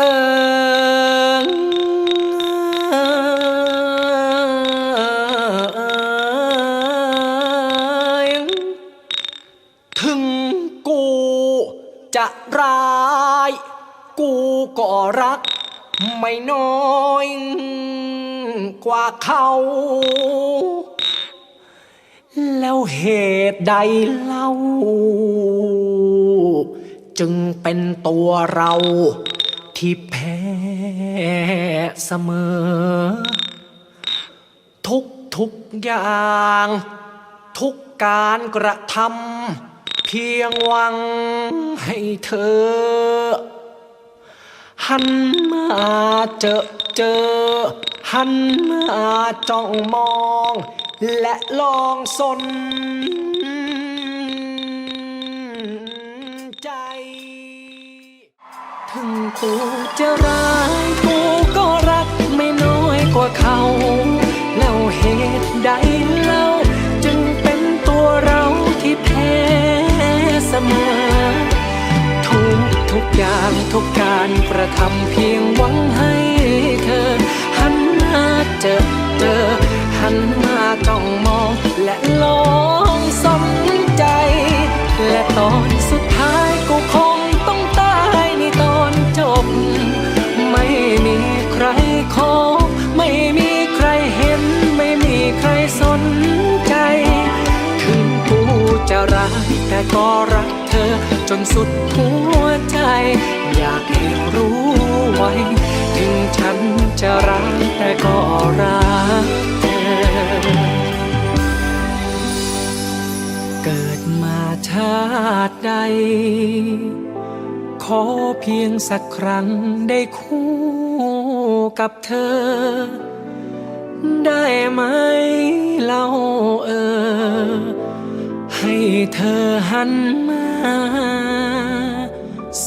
เกูจะร้าย กูก็รัก ไม่น้อยกว่าเขา แล้วเหตุใดเล่า จึงเป็นตัวเราที่แพ้เสมอ ทุกทุกอย่าง ทุกการกระทำ พียงหวังให้เธอ หันมาเจอเจอ หันมาจ้องมอง และลองสนใจ ถึงกูจะร้ายกูก็รักไม่น้อยกว่าเขา แล้วเหตุใด อย่างทุกการกระทำเพียงหวังให้เธอ หันมาเจอเจอ หันมาจ้องมองและลองสนใจ และตอนสุดท้ายกูคงต้องตายในตอนจบ ไม่มีใครขอไม่มีใครเห็น ไม่มีใครสนใจ ถึงกูจะร้ายแต่ก็รัก เธอ จนสุดหัวใจ อยากให้รู้ไว้ ถึงฉันจะร้ายแต่ก็รักเธอเกิดมาชาติใด ขอเพียงสักครั้งได้คู่กับเธอ ได้ไหมเล่าเออ เธอหันมา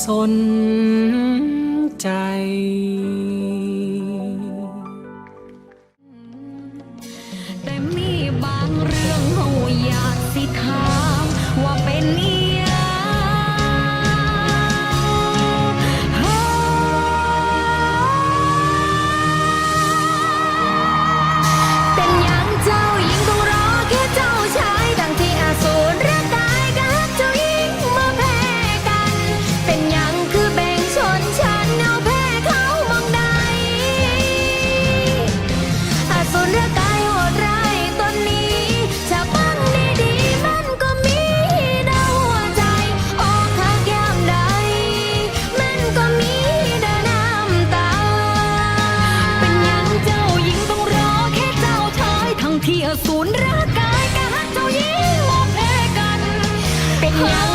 สนใจ แต่มีบางเรื่องเขาอยากสิถาม ว่าเป็นอี ทั้